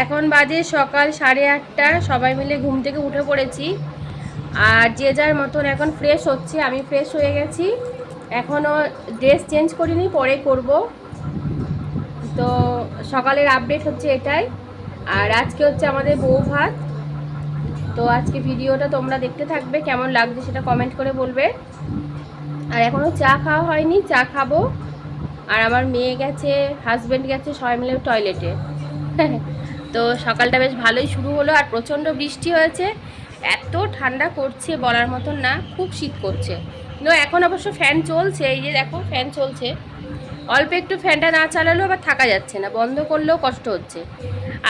এখন বাজে সকাল সাড়ে আটটা, সবাই মিলে ঘুম থেকে উঠে পড়েছি। আর যে যার মতন এখন ফ্রেশ হচ্ছে, আমি ফ্রেশ হয়ে গেছি। এখনও ড্রেস চেঞ্জ করিনি, পরে করব। তো সকালের আপডেট হচ্ছে এটাই। আর আজকে হচ্ছে আমাদের বউ ভাত। তো আজকে ভিডিওটা তোমরা দেখতে থাকবে, কেমন লাগছে সেটা কমেন্ট করে বলবে। আর এখনও চা খাওয়া হয়নি, চা খাব। আর আমার মেয়ে গেছে হাজব্যান্ড গেছে, সবাই মিলে টয়লেটে তো সকালটা বেশ ভালোই শুরু হলো আর প্রচণ্ড বৃষ্টি হয়েছে। এত ঠান্ডা করছে বলার মতন না, খুব শীত করছে। কিন্তু এখন অবশ্য ফ্যান চলছে, এই যে দেখো ফ্যান চলছে। অল্প একটু ফ্যানটা না চালালেও আবার থাকা যাচ্ছে না, বন্ধ করলেও কষ্ট হচ্ছে।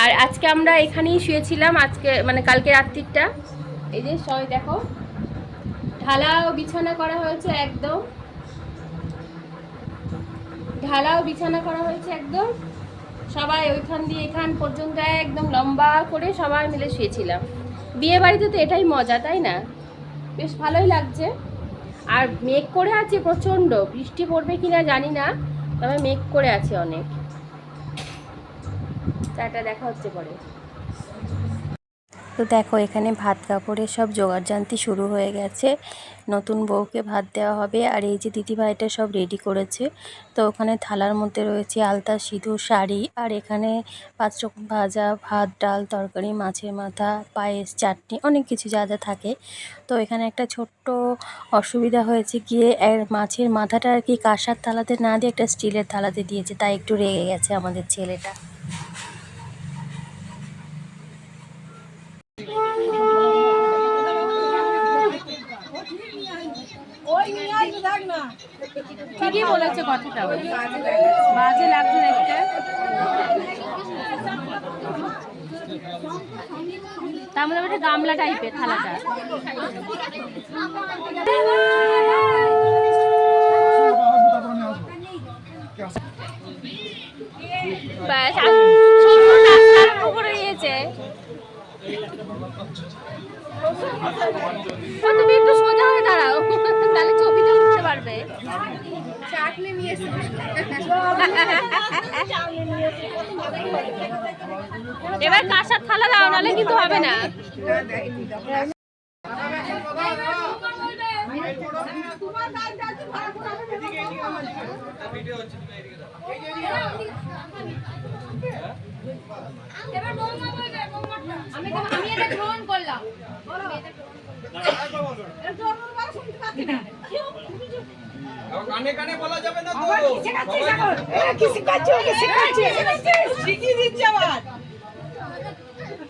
আর আজকে আমরা এখানেই শুয়েছিলাম, আজকে মানে কালকে রাত্রিটা এই যে সবাই দেখো, ঢালাও বিছানা করা হয়েছে একদম। ঢালাও বিছানা করা হয়েছে একদম। সবাই ওইখান দিয়ে এখান পর্যন্ত একদম লম্বা করে সবাই মিলে শুয়েছিলাম। বিয়ে বাড়িতে তো এটাই মজা, তাই না? বেশ ভালোই লাগছে। আর মেঘ করে আছে প্রচণ্ড, বৃষ্টি পড়বে কি না জানি না, তবে মেঘ করে আছে অনেক। চাটা দেখা হচ্ছে পরে। তো দেখো, এখানে ভাত কাপড়ের সব জোগাড়জান্তি শুরু হয়ে গেছে। নতুন বউকে ভাত দেওয়া হবে আর এই যে দিদিভাইটা সব রেডি করেছে। তো ওখানে থালার মধ্যে রয়েছে আলতা, সিঁদুর, শাড়ি আর এখানে পাঁচ রকম ভাজা ভাত, ডাল, তরকারি, মাছের মাথা, পায়েস, চাটনি, অনেক কিছু যা যা থাকে। তো এখানে একটা ছোট্ট অসুবিধা হয়েছে গিয়ে মাছের মাথাটা আর কি কাঁসার থালাতে না দিয়ে একটা স্টিলের থালাতে দিয়েছে, তাই একটু রেগে গেছে আমাদের ছেলেটা। বলেছে কথাটা? বাজে লাগছে দেখতে তার মধ্যে একটা গামলা টাইপের থালাটা। ব্যাস, আর সুন্দর নাস্তা আরম্ভ করে দিয়েছে ও, তুমি একটু সোজা হয়ে দাঁড়াও তাহলে ছবিটা উঠতে পারবে এবার কাঁসার নাহলে কিন্তু হবে না। আমি আমি এটা গ্রহণ করলাম। কানে কানে বলা যাবে না তো। শিখিয়ে দিচ্ছে আবার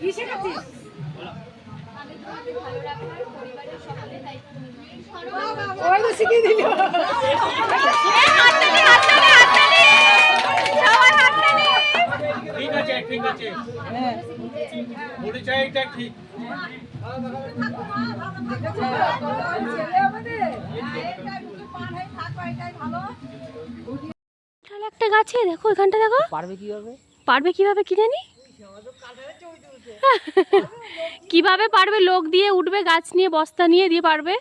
কি শেখাচ্ছিস ওই তো শিখিয়ে দিল। ঠিক আছে ঠিক আছে। পরিচয়টা ঠিক। একটা গাছে দেখো এখানটা দেখো। পারবে কীভাবে? পারবে কীভাবে কি জানি? কীভাবে পারবে? লোক দিয়ে উঠবে, গাছ নিয়ে, বস্তা নিয়ে, দিয়ে পারবে?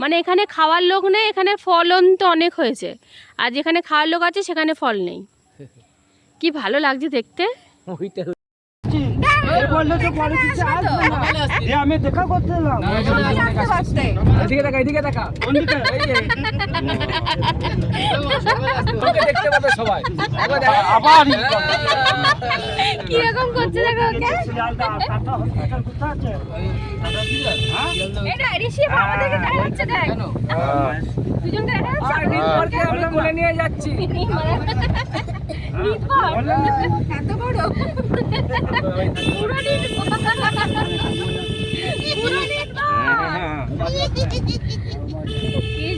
মানে এখানে খাওয়ার লোক নেই, এখানে ফলন তো অনেক হয়েছে। আর যেখানে খাওয়ার লোক আছে, সেখানে ফল নেই। কি ভালো লাগছে দেখতে ওইটা বলল তো পরে কিছু আসবে না এ আমি দেখা করতে এলাম এদিকে দেখা এদিকে দেখা কোন দিকে? এই যে। তোকে দেখতে পাবে সবাই আবার কীরকম করছে দেখো ওকে শিয়ালদা টাটা হসপিটাল কোথায় আছে টাটা দিলেন হ্যাঁ এটা ঋষি আমাদেরকে দেখা যাচ্ছে দেখ দুজনকে দেখা আর নির্ভরকে আমরা কোলে নিয়ে যাচ্ছি এত বড় পুরো নির্ভর পুরো নির্ভর কি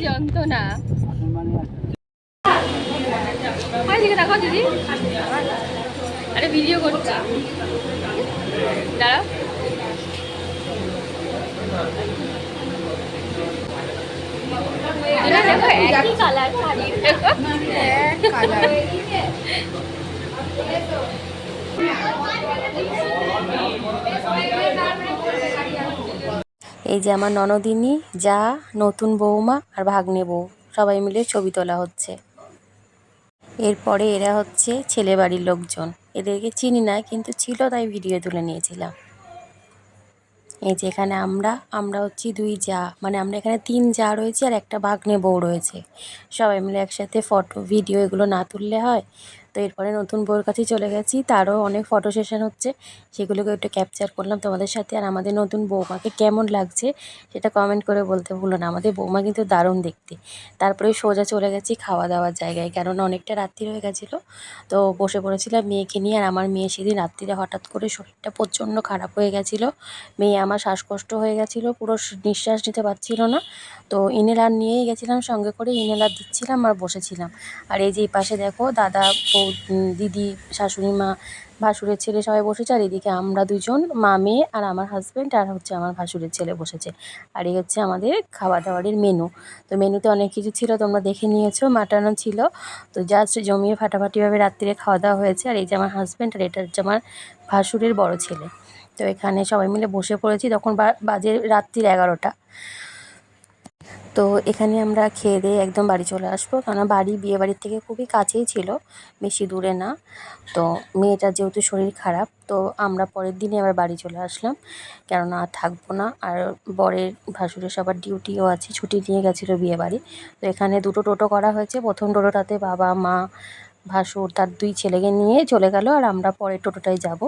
ওই দিকে দেখো দিদি। আরে ভিডিও করছি। দাঁড়াও। দেখো একই কালার শাড়ির এই যে আমার ননদিনী, যা, নতুন বৌমা আর ভাগ্নে বউ, সবাই মিলে ছবি তোলা হচ্ছে। এরপরে এরা হচ্ছে ছেলে বাড়ির লোকজন। এদেরকে চিনি না, কিন্তু ছিল তাই ভিডিও তুলে নিয়েছিলাম। এই যে এখানে আমরা আমরা হচ্ছি দুই যা মানে আমরা এখানে তিন যা রয়েছে আর একটা ভাগ্নে বউ রয়েছে। সবাই মিলে একসাথে ফটো, ভিডিও এগুলো না তুললে হয় তো এরপরে নতুন বউর কাছে চলে গেছি। তারও অনেক ফটো সেশন হচ্ছে। সেগুলোকে একটু ক্যাপচার করলাম তোমাদের সাথে। আর আমাদের নতুন বৌমাকে কেমন লাগছে সেটা কমেন্ট করে বলতে ভুলো না। আমাদের বৌমা কিন্তু দারুণ দেখতে। তারপরে সোজা চলে গেছি খাওয়া দাওয়ার জায়গায়। কেননা অনেকটা রাত্রি হয়ে গেছিল। তো বসে পড়েছিলাম মেয়েকে নিয়ে। আর আমার মেয়ে সেদিন রাত্রিরে হঠাৎ করে শরীরটা প্রচণ্ড খারাপ হয়ে গেছিল। মেয়ে আমার শ্বাসকষ্ট হয়ে গেছিল। পুরো নিঃশ্বাস নিতে পারছিল না। তো ইনেলার নিয়েই গেছিলাম সঙ্গে করে। ইনেলার দিচ্ছিলাম আর বসেছিলাম। আর এই যে এই পাশে দেখো দাদা বউ দিদি, শাশুড়ি, মা, ভাসুরের ছেলে সবাই বসেছে, আর এদিকে আমরা দুজন, মা, মেয়ে, আর আমার হাজব্যান্ড আর হচ্ছে আমার ভাসুরের ছেলে বসেছে। আর এই হচ্ছে আমাদের খাওয়া দাওয়ারের মেনু তো মেনুতে অনেক কিছু ছিল, তোমরা দেখে নিয়েছো মাটানো ছিল। তো জাস্ট জমিয়ে ফাটাফাটিভাবে রাত্রিরে খাওয়া দাওয়া হয়েছে, আর এই যে আমার হাজব্যান্ড আর এটা হচ্ছে আমার ভাসুরের বড় ছেলে। তো এখানে সবাই মিলে বসে পড়েছি, তখন বাজে রাত্রির এগারোটা। তো এখানে আমরা খেয়ে দিয়ে একদম বাড়ি চলে আসব। কেননা বাড়ি বিয়ে বাড়ির থেকে খুবই কাছেই ছিল, বেশি দূরে না। তো মেয়েটার যেহেতু শরীর খারাপ, তো আমরা পরের দিনই আবার বাড়ি চলে আসলাম। কেননা আর থাকব না, আর বরের ভাসুরের সবার ডিউটিও আছে, ছুটি নিয়ে গেছিল বিয়ে বাড়ি তো এখানে দুটো টোটো করা হয়েছে, প্রথম টোটোটাতে বাবা, মা, ভাসুর, তার দুই ছেলেকে নিয়ে চলে গেল, আর আমরা পরের টোটোটায় যাব।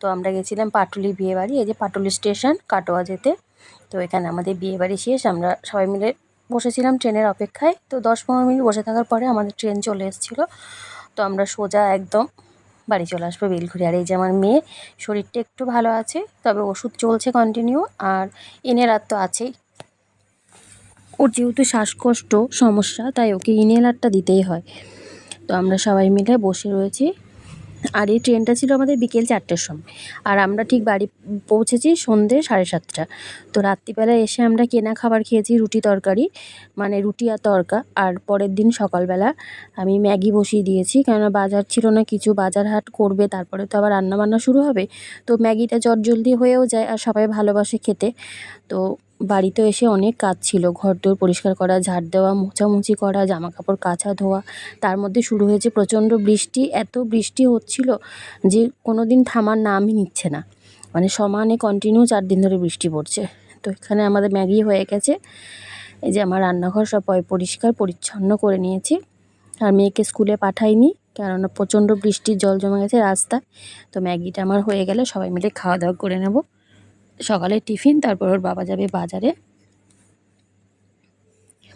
তো আমরা গেছিলাম পাটুলি বিয়ে বাড়ি এই যে পাটুলি স্টেশন, কাটোয়া যেতে। তো এখানে আমাদের বিয়ে বাড়ি শেষ, আমরা সবাই মিলে বসেছিলাম ট্রেনের অপেক্ষায়। তো দশ পনেরো মিনিট বসে থাকার পরে আমাদের ট্রেন চলে এসেছিল। তো আমরা সোজা একদম বাড়ি চলে আসব বেলঘুরি। আর এই যে আমার মেয়ে, শরীরটা একটু ভালো আছে, তবে ওষুধ চলছে কন্টিনিউ আর ইনহেলার তো আছেই। ওর যেহেতু শ্বাসকষ্ট, সমস্যা, তাই ওকে ইনহেলারটা দিতেই হয়। তো আমরা সবাই মিলে বসে রয়েছি। আর এই ট্রেনটা ছিল আমাদের বিকেল চারটের সময়। আর আমরা ঠিক বাড়ি পৌঁছেছি সন্ধ্যে সাড়ে সাতটা। তো রাত্রিবেলা এসে আমরা কেনা খাবার খেয়েছি, রুটি তরকারি মানে রুটি আর তরকা। আর পরের দিন সকালবেলা আমি ম্যাগি বসিয়ে দিয়েছি, কেননা বাজার ছিল না, কিছু বাজার হাট করবে, তারপরে তো আবার রান্নাবান্না শুরু হবে। তো ম্যাগিটা জট জলদি হয়েও যায় আর সবাই ভালোবাসে খেতে। তো বাড়িতে এসে অনেক কাজ ছিল। ঘর দোর পরিষ্কার করা, ঝাড় দেওয়া, মোছামুছি করা জামা কাপড় কাচা ধোয়া। তার মধ্যে শুরু হয়েছে প্রচণ্ড বৃষ্টি। এত বৃষ্টি হচ্ছিল যে কোনো দিন থামার নামই নিচ্ছে না। মানে সমানে কন্টিনিউ চার দিন ধরে বৃষ্টি পড়ছে। তো এখানে আমাদের ম্যাগি হয়ে গেছে। এই যে আমার রান্নাঘর সব পরিষ্কার, পরিচ্ছন্ন করে নিয়েছি। আর মেয়েকে স্কুলে পাঠাইনি, কেননা প্রচণ্ড বৃষ্টির জল জমে গেছে রাস্তায়। তো ম্যাগিটা আমার হয়ে গেলে সবাই মিলে খাওয়া দাওয়া করে নেব। সকালে টিফিন, তারপর ওর বাবা যাবে বাজারে।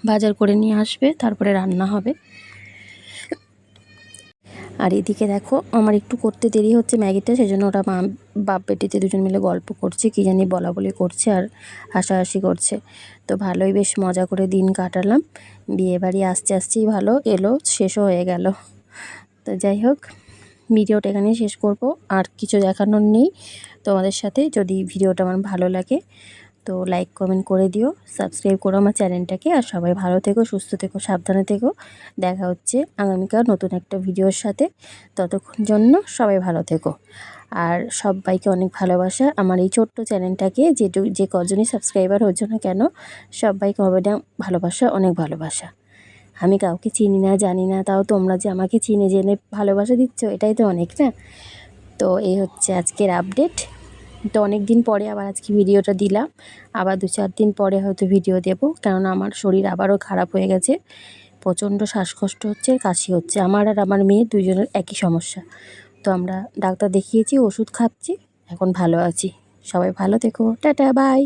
বাজার করে নিয়ে আসবে, তারপরে রান্না হবে। আর এদিকে দেখো, আমার একটু করতে দেরি হচ্ছে ম্যাগিটা সেই জন্য ওরা বাপ বেটিতে দুজন মিলে গল্প করছে, কী জানি বলা বলি করছে আর হাসাহাসি করছে। তো ভালোই বেশ মজা করে দিন কাটালাম। বিয়ে বাড়ি আসতে আসতেই ভালো এলো শেষও হয়ে গেল। তো যাই হোক। ভিডিওটা এখানেই শেষ করব। আর কিছু দেখানোর নেই। তোমাদের সাথে যদি ভিডিওটা আমার ভালো লাগে, তো লাইক কমেন্ট করে দিও। সাবস্ক্রাইব করো আমার চ্যানেলটাকে। আর সবাই ভালো থেকো, সুস্থ থেকো, সাবধানে থেকো। দেখা হচ্ছে আগামীকাল নতুন একটা ভিডিওর সাথে। ততক্ষণ জন্য সবাই ভালো থেকো। আর সবাইকে অনেক ভালোবাসা। আমার এই ছোট্ট চ্যানেলটাকে যেটু যে কজনই সাবস্ক্রাইবার হচ্ছে না কেন, সবাইকে অনেক ভালোবাসা অনেক ভালোবাসা। আমি কাউকে চিনি না, জানি না, তাও তোমরা যে আমাকে চিনে, জেনে ভালোবাসা দিচ্ছ, এটাই তো অনেক না? তো এই হচ্ছে আজকের আপডেট তো অনেক দিন পরে আবার আজকে ভিডিওটা দিলাম। আবার দু চার দিন পরে হয়তো ভিডিও দেব, কেননা আমার শরীর আবারও খারাপ হয়ে গেছে। প্রচণ্ড শ্বাসকষ্ট হচ্ছে, কাশি হচ্ছে। আমার আর আমার মেয়ে দুজনের একই সমস্যা। তো আমরা ডাক্তার দেখিয়েছি, ওষুধ খাচ্ছি, এখন ভালো আছি। সবাই ভালো থেকো। Tata bye